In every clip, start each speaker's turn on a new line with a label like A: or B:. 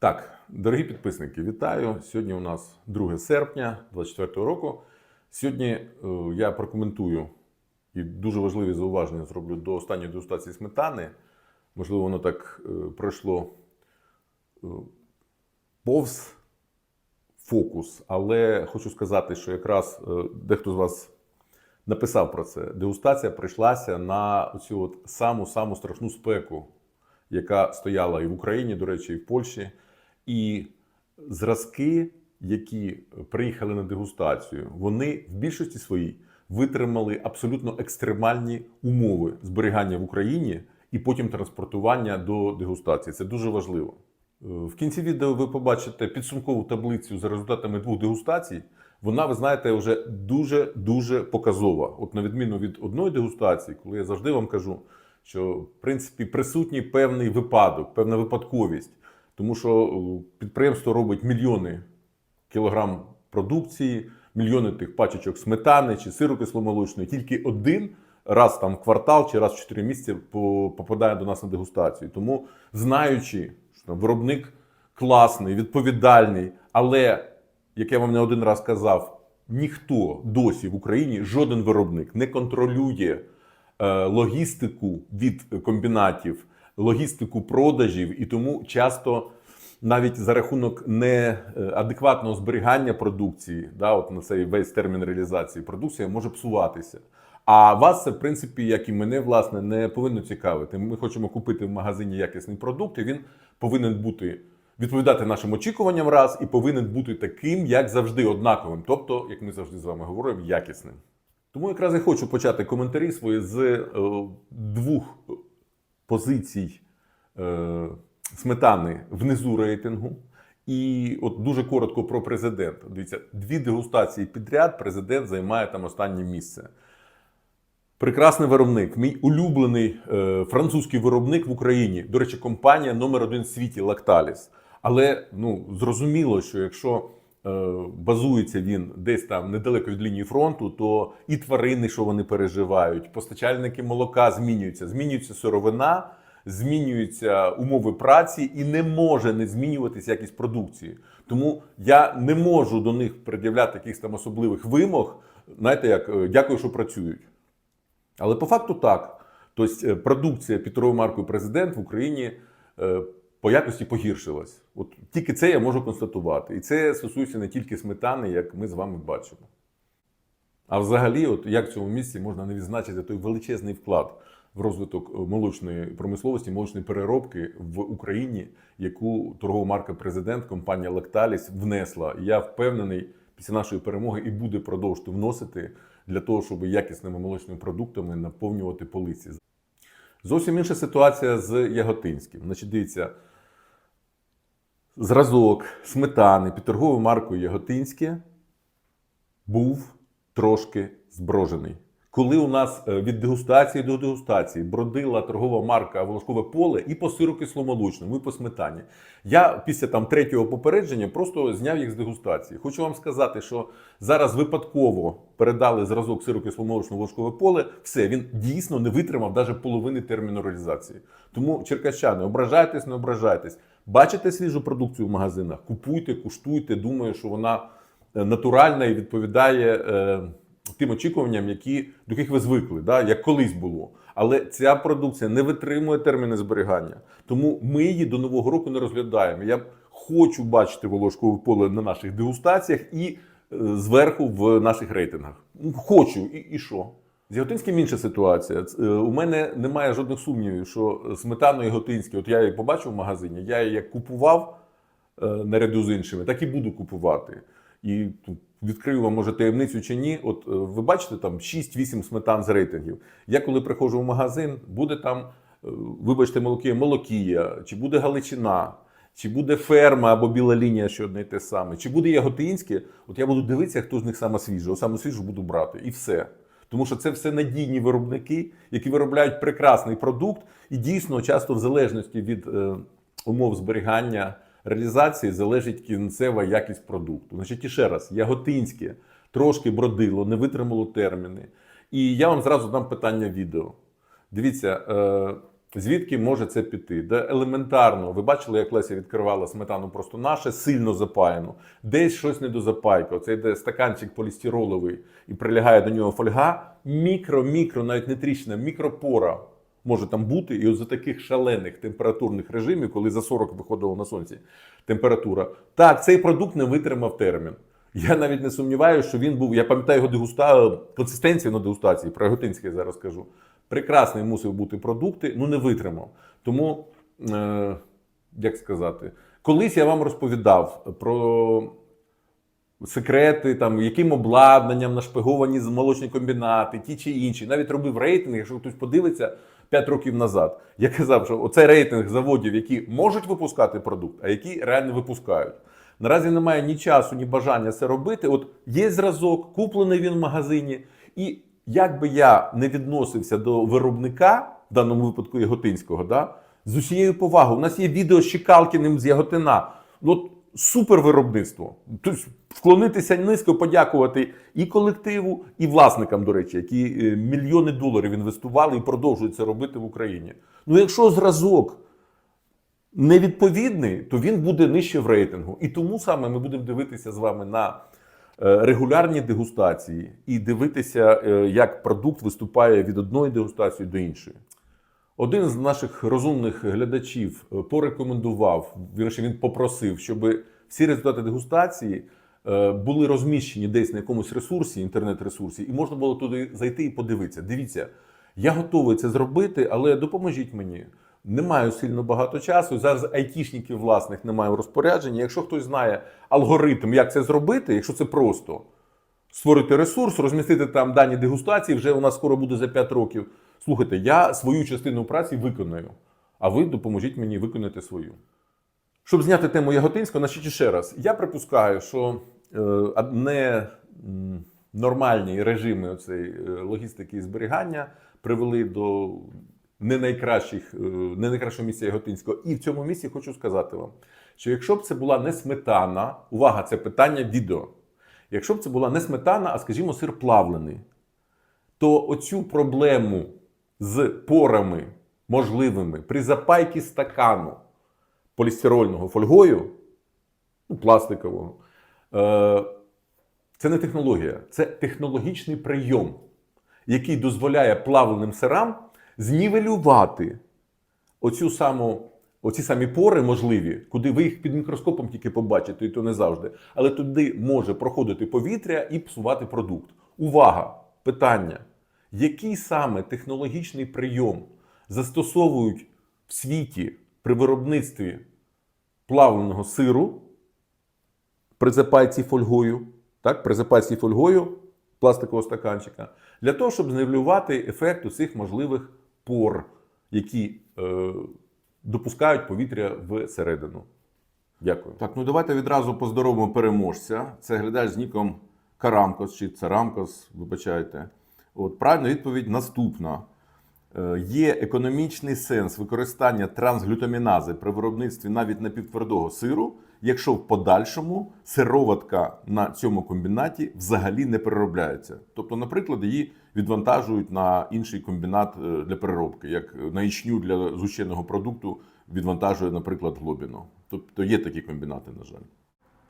A: Так, дорогі підписники, вітаю. Сьогодні у нас 2 серпня 2024 року. Сьогодні е, я прокоментую і дуже важливі зауваження зроблю до останньої дегустації сметани. Можливо, воно так е, пройшло е, повз фокус, але хочу сказати, що якраз дехто з вас написав про це. Дегустація прийшлася на оцю от саму саму страшну спеку, яка стояла і в Україні, до речі, і в Польщі. І зразки, які приїхали на дегустацію, вони в більшості своїй витримали абсолютно екстремальні умови зберігання в Україні і потім транспортування до дегустації. Це дуже важливо. В кінці відео ви побачите підсумкову таблицю за результатами двох дегустацій. Вона, ви знаєте, вже дуже дуже показова. От на відміну від одної дегустації, коли я завжди вам кажу, що в принципі присутній певний випадок, певна випадковість, тому що е, підприємство робить мільйони кілограм продукції, мільйони тих пачечок сметани чи сиру кисломолочної, тільки один раз там в квартал чи раз в 4 місяці попадає до нас на дегустацію. Тому, знаючи, що там виробник класний, відповідальний, але, як я вам не один раз казав, ніхто досі в Україні, жоден виробник не контролює е, логістику від комбінатів, логістику продажів, і тому часто навіть за рахунок неадекватного зберігання продукції, да, от на цей весь термін реалізації, продукція може псуватися. А вас це, в принципі, як і мене, власне, не повинно цікавити. Ми хочемо купити в магазині якісний продукт, і він повинен бути відповідати нашим очікуванням раз і повинен бути таким, як завжди, однаковим. Тобто, як ми завжди з вами говоримо, якісним. Тому якраз і хочу почати коментарі свої з е, двох позицій е, сметани внизу рейтингу. І от дуже коротко про президента. Дивіться, дві дегустації підряд президент займає там останнє місце. Прекрасний виробник, мій улюблений е, французький виробник в Україні. До речі, компанія номер один в світі Lactalis. Але ну зрозуміло, що якщо базується він десь там недалеко від лінії фронту, то і тварини, що вони переживають, постачальники молока змінюються, змінюється сировина, змінюються умови праці, і не може не змінюватися якість продукції. Тому я не можу до них пред'являти якихось там особливих вимог. Знаєте, як е, дякую, що працюють. Але по факту так. Тобто е, продукція під торговою маркою президент в Україні е, по якості погіршилась. От тільки це я можу констатувати. І це стосується не тільки сметани, як ми з вами бачимо. А взагалі, от як в цьому місці можна не відзначити той величезний вклад в розвиток е, молочної промисловості, молочної переробки в Україні, яку торгова марка президент, компанія Lactalis внесла. Я впевнений, після нашої перемоги і буде продовжувати вносити для того, щоб якісними молочними продуктами наповнювати полиці. Зовсім інша ситуація з Яготинським. Значить, дивіться, зразок сметани під торговою маркою Яготинське був трошки зброжений. Коли у нас е, від дегустації до дегустації бродила торгова марка Волошкове поле і по сиру кисломолочному, і по сметані, я після там третього попередження просто зняв їх з дегустації. Хочу вам сказати, що зараз випадково передали зразок сиру кисломолочного Волошкове поле. Все, він дійсно не витримав навіть половини терміну реалізації. Тому, черкащани, ображайтесь, не ображайтесь. Бачите свіжу продукцію в магазинах, купуйте, куштуйте. Думаю, що вона е, натуральна і відповідає е, тим очікуванням, які, до яких ви звикли, да, як колись було. Але ця продукція не витримує терміни зберігання. Тому ми її до нового року не розглядаємо. Я хочу бачити волошкове поле на наших дегустаціях і е, зверху в наших рейтингах. Хочу, і, і що? З Яготинським інша ситуація. Е, У мене немає жодних сумнівів, що сметану Яготинське, от я її побачив в магазині, я її як купував е, наряду з іншими, так і буду купувати. І тут відкрию вам, може, таємницю чи ні. От е, ви бачите там 6-8 сметан з рейтингів. Я коли приходжу в магазин, буде там, е, вибачте, молоки, молокія, чи буде Галичина, чи буде ферма або біла лінія, що одне й те саме, чи буде яготинське, от я буду дивитися, хто з них саме свіжий. Саме свіжу буду брати, і все. Тому що це все надійні виробники, які виробляють прекрасний продукт, і дійсно часто в залежності від е, умов зберігання реалізації залежить кінцева якість продукту. Значить, і ще раз, яготинське трошки бродило, не витримало терміни. І я вам зразу дам питання відео. Дивіться, е, Звідки може це піти? Де елементарно, ви бачили, як Леся відкривала сметану просто наше, сильно запаяну. Десь щось недозапайка. Оце йде стаканчик полістироловий і прилягає до нього фольга. Мікро, мікро, навіть не тріщина, мікропора може там бути. І от за таких шалених температурних режимів, коли за 40 виходило на сонці температура, так, цей продукт не витримав термін. Я навіть не сумніваюся, що він був. Я пам'ятаю його дегуста... консистенцію на дегустації, про Яготинське я зараз кажу. Прекрасний мусив бути продукти, ну не витримав. Тому, е, як сказати, колись я вам розповідав про секрети, там, яким обладнанням нашпиговані молочні комбінати, ті чи інші. Навіть робив рейтинг, якщо хтось подивиться 5 років назад. Я казав, що оцей рейтинг заводів, які можуть випускати продукт, а які реально випускають. Наразі немає ні часу, ні бажання це робити. От є зразок, куплений він в магазині. І як би я не відносився до виробника, в даному випадку Яготинського, да, з усією повагою, у нас є відео з Чекалкіним з Яготина. От супер виробництво. Тобто вклонитися низько, подякувати і колективу, і власникам, до речі, які е, мільйони доларів інвестували і продовжують це робити в Україні. Ну, якщо зразок невідповідний, то він буде нижче в рейтингу. І тому саме ми будемо дивитися з вами на е, регулярні дегустації і дивитися, е, як продукт виступає від одної дегустації до іншої. Один з наших розумних глядачів е, порекомендував, вірніше, він попросив, щоб всі результати дегустації е, були розміщені десь на якомусь ресурсі, інтернет-ресурсі, і можна було туди зайти і подивитися. Дивіться, я готовий це зробити, але допоможіть мені. Не маю сильно багато часу. Зараз айтішників власних немає в розпорядженні. Якщо хтось знає алгоритм, як це зробити, якщо це просто створити ресурс, розмістити там дані дегустації, вже у нас скоро буде за 5 років. Слухайте, я свою частину праці виконую, а ви допоможіть мені виконати свою. Щоб зняти тему Яготинського, значить ще раз. Я припускаю, що е, не нормальні режими оцеї, е, логістики і зберігання привели до не найкращих, е, не найкращого місця Яготинського. І в цьому місці хочу сказати вам, що якщо б це була не сметана, увага, це питання відео. Якщо б це була не сметана, а скажімо, сир плавлений, то оцю проблему з порами можливими при запайці стакану полістирольного фольгою, ну, пластикового, е, це не технологія, це технологічний прийом, який дозволяє плавленим сирам знівелювати оцю саму. Оці самі пори можливі, куди ви їх під мікроскопом тільки побачите, і то не завжди. Але туди може проходити повітря і псувати продукт. Увага! Питання: який саме технологічний прийом застосовують в світі при виробництві плавленого сиру при запайці фольгою, так, при запайці фольгою пластикового стаканчика, для того, щоб зневелювати ефект усіх можливих пор, які е, допускають повітря всередину. Дякую. Так, ну давайте відразу поздоровимо переможця. Це глядач з ніком Карамкос чи Царамкос, вибачайте. От правильна відповідь наступна. Е, Є економічний сенс використання трансглютамінази при виробництві навіть напівтвердого сиру, якщо в подальшому сироватка на цьому комбінаті взагалі не переробляється. Тобто, наприклад, її відвантажують на інший комбінат е, для переробки, як на ічню для зущеного продукту відвантажує, наприклад, глобіно. Тобто є такі комбінати, на жаль.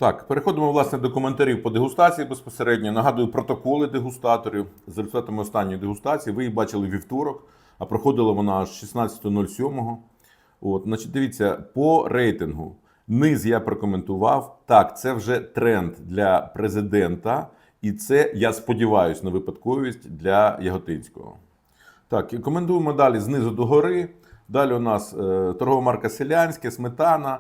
A: Так, переходимо власне до коментарів по дегустації безпосередньо. Нагадую протоколи дегустаторів з результатами останньої дегустації. Ви їх бачили вівторок, а проходила вона аж 16.07. От, значить, дивіться, по рейтингу. Низ я прокоментував. Так, це вже тренд для президента, і це, я сподіваюся, на випадковість для Яготинського. Так, і коментуємо далі знизу до гори. Далі у нас е, торгова марка Селянське, сметана.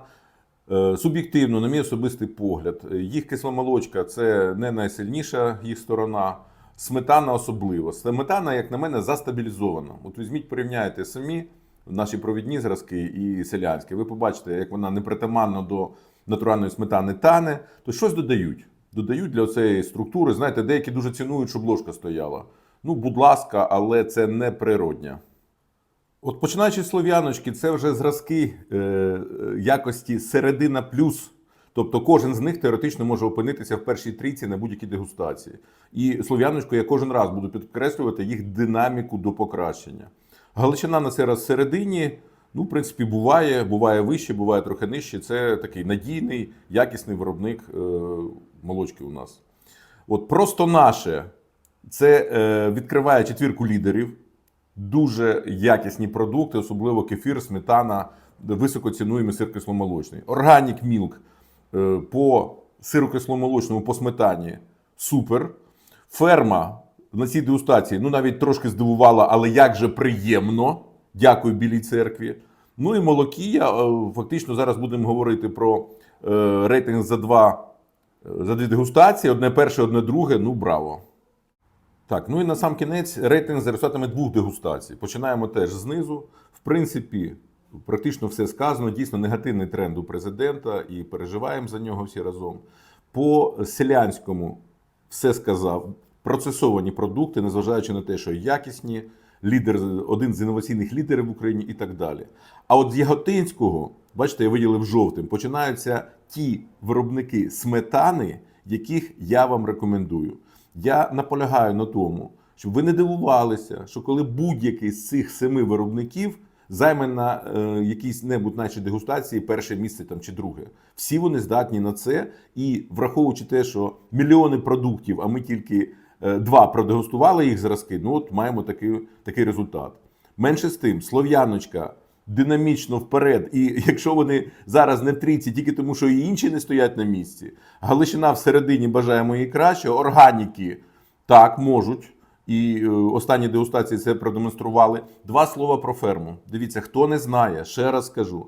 A: Е, Суб'єктивно, на мій особистий погляд, е, їх кисломолочка це не найсильніша їх сторона. Сметана особливо. Сметана, як на мене, застабілізована. От візьміть, порівняйте самі наші провідні зразки і селянські. Ви побачите, як вона непритаманно до натуральної сметани тане, то щось додають. Додають для цієї структури. Знаєте, деякі дуже цінують, щоб ложка стояла. Ну, будь ласка, але це не природня. От починаючи з слов'яночки, це вже зразки е, е, якості середина плюс. Тобто кожен з них теоретично може опинитися в першій трійці на будь-якій дегустації. І слов'яночку я кожен раз буду підкреслювати їх динаміку до покращення. Галичина на цей раз всередині. Ну, в принципі, буває, буває вище, буває трохи нижче. Це такий надійний, якісний виробник е, молочки у нас. От просто наше це е, відкриває четвірку лідерів. Дуже якісні продукти, особливо кефір, сметана, високо сир кисломолочний. Органік мілк е, по сиру кисломолочному, по сметані супер. Ферма на цій дегустації ну навіть трошки здивувала, але як же приємно. Дякую Білій церкві. Ну і молокія. е, Фактично зараз будемо говорити про е, рейтинг за два за дві дегустації. Одне перше, одне друге. Ну, браво. Так, ну і на сам кінець рейтинг за результатами двох дегустацій. Починаємо теж знизу. В принципі, практично все сказано. Дійсно, негативний тренд у президента і переживаємо за нього всі разом. По селянському все сказав. Процесовані продукти, незважаючи на те, що якісні, лідер, один з інноваційних лідерів в Україні і так далі. А от з Яготинського, бачите, я виділив жовтим, починаються ті виробники сметани, яких я вам рекомендую. Я наполягаю на тому, щоб ви не дивувалися, що коли будь-який з цих семи виробників займе на е, якійсь небудь нашій дегустації перше місце там чи друге. Всі вони здатні на це. І враховуючи те, що мільйони продуктів, а ми тільки е, два продегустували їх зразки, ну от маємо такий, такий результат. Менше з тим, слов'яночка динамічно вперед. І якщо вони зараз не в трійці, тільки тому, що і інші не стоять на місці, Галичина всередині бажаємо їй краще, органіки так можуть. І е, останні дегустації це продемонстрували. Два слова про ферму. Дивіться, хто не знає, ще раз скажу.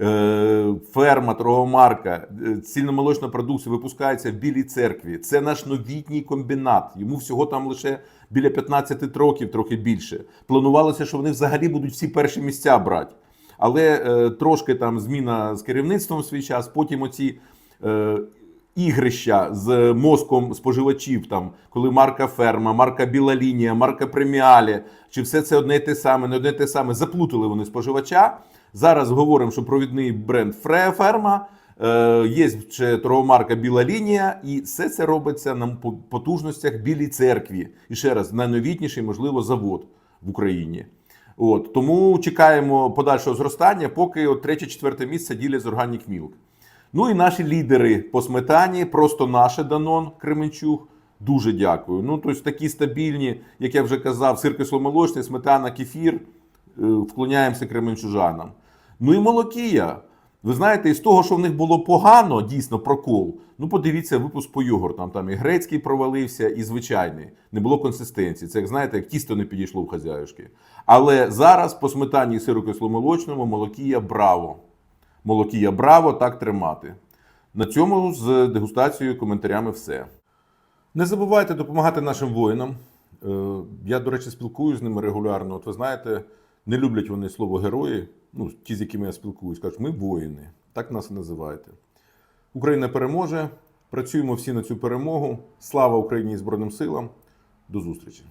A: Е, Ферма, торгова марка, е, цільномолочна продукція випускається в Білій церкві. Це наш новітній комбінат. Йому всього там лише біля 15 років, трохи більше. Планувалося, що вони взагалі будуть всі перші місця брати. Але е, трошки там зміна з керівництвом в свій час, потім оці. Е, ігрища з мозком споживачів, там, коли марка ферма, марка біла лінія, марка преміалі, чи все це одне і те саме, не одне і те саме, заплутали вони споживача. Зараз говоримо, що провідний бренд Фрея Ферма, е, є ще торгова Біла лінія, і все це робиться на по- потужностях Білій церкві. І ще раз, найновітніший, можливо, завод в Україні. От тому чекаємо подальшого зростання, поки от третє-четверте місце ділять з Organic Milk. Ну і наші лідери по сметані, просто наше Данон Кременчуг. Дуже дякую. Ну, тобто такі стабільні, як я вже казав, сир кисломолочний, сметана, кефір. Е, Вклоняємося кременчужанам. Ну і молокія. Ви знаєте, із того, що в них було погано, дійсно прокол. Ну, подивіться випуск по йогуртам. Там і грецький провалився, і звичайний. Не було консистенції. Це як знаєте, як тісто не підійшло в хазяюшки. Але зараз по сметані і сиру кисломолочному молокія браво. Молокія браво, так тримати. На цьому з дегустацією, коментарями все. Не забувайте допомагати нашим воїнам. Е, Я, до речі, спілкуюся з ними регулярно. От ви знаєте, не люблять вони слово герої. Ну, ті, з якими я спілкуюсь, кажуть, ми воїни. Так нас і називаєте. Україна переможе. Працюємо всі на цю перемогу. Слава Україні і Збройним силам. До зустрічі!